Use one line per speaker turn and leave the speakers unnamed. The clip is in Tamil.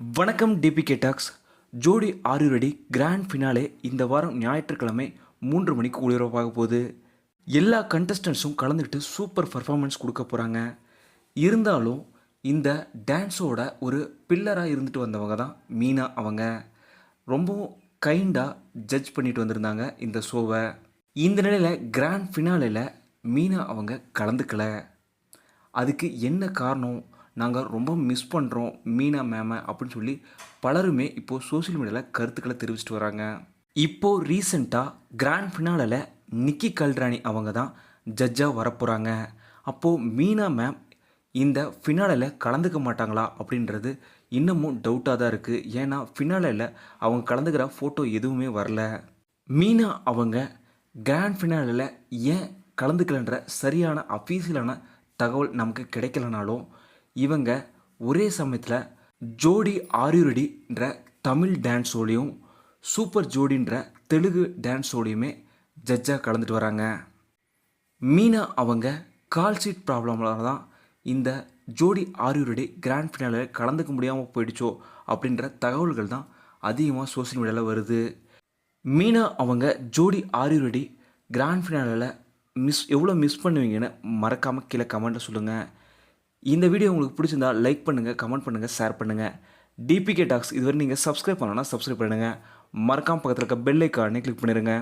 வணக்கம் டிபிகே டாக்ஸ் ஜோடி ஆறு ரெடி கிராண்ட் ஃபினாலே இந்த வாரம் ஞாயிற்றுக்கிழமை மூன்று மணிக்கு ஒளிபரப்பாக போகுது. எல்லா கண்டஸ்டன்ஸும் கலந்துக்கிட்டு சூப்பர் பர்ஃபார்மன்ஸ் கொடுக்க போகிறாங்க இருந்தாலும் இந்த டான்ஸோட ஒரு பில்லராக இருந்துட்டு வந்தவங்க தான் மீனா அவங்க. ரொம்பவும் கைண்டாக ஜட்ஜ் பண்ணிட்டு வந்திருந்தாங்க இந்த ஷோவை இந்த நிலையில் கிராண்ட் ஃபினாலேயில் மீனா அவங்க கலந்துக்கல. அதுக்கு என்ன காரணம்? நாங்கள் ரொம்ப மிஸ் பண்ணுறோம் மீனா மேமை அப்படின்னு சொல்லி பலருமே இப்போது சோஷியல் மீடியாவில் கருத்துக்களை தெரிவிச்சிட்டு வராங்க. இப்போது ரீசெண்டாக கிராண்ட் ஃபினாலில் நிக்கி கல்ராணி அவங்க தான் ஜட்ஜாக வரப்போகிறாங்க அப்போது மீனா மேம் இந்த ஃபினாலில் கலந்துக்க மாட்டாங்களா அப்படின்றது இன்னமும் டவுட்டாக தான் இருக்குது ஏன்னா ஃபினாலில் அவங்க கலந்துக்கிற ஃபோட்டோ எதுவுமே வரல. மீனா அவங்க கிராண்ட் ஃபினாலில் ஏன் கலந்துக்கலன்ற சரியான அஃபீஷியலான தகவல் நமக்கு கிடைக்கலனாலும் இவங்க ஒரே சமயத்தில் ஜோடி ஆரியுரடின்ற தமிழ் டான்ஸோடையும் சூப்பர் ஜோடின்ற தெலுங்கு டான்ஸோடையுமே ஜட்ஜாக கலந்துட்டு வராங்க. மீனா அவங்க கால் சீட் ப்ராப்ளம்னால தான் இந்த ஜோடி ஆரியுரடி கிராண்ட் ஃபினாலில் கலந்துக்க முடியாமல் போயிடுச்சோ அப்படின்ற தகவல்கள் தான் அதிகமாக சோஷியல் மீடியாவில் வருது. மீனா அவங்க Jodi are you ready grand ஃபினாலில் miss எவ்வளோ மிஸ் பண்ணுவீங்கன்னு மறக்காமல் கீழே கமெண்ட்டில் சொல்லுங்கள் இந்த வீடியோ உங்களுக்கு பிடிச்சிருந்தா லைக் பண்ணுங்கள் கமெண்ட் பண்ணுங்கள் ஷேர் பண்ணுங்கள் டிபிகே டாக்ஸ் இதுவரை நீங்கள் சப்ஸ்கிரைப் பண்ணணும்னா சப்ஸ்கிரைப் பண்ணுங்கள் மறக்காம பக்கத்தில் இருக்க பெல் ஐக்கானே கிளிக் பண்ணிடுங்க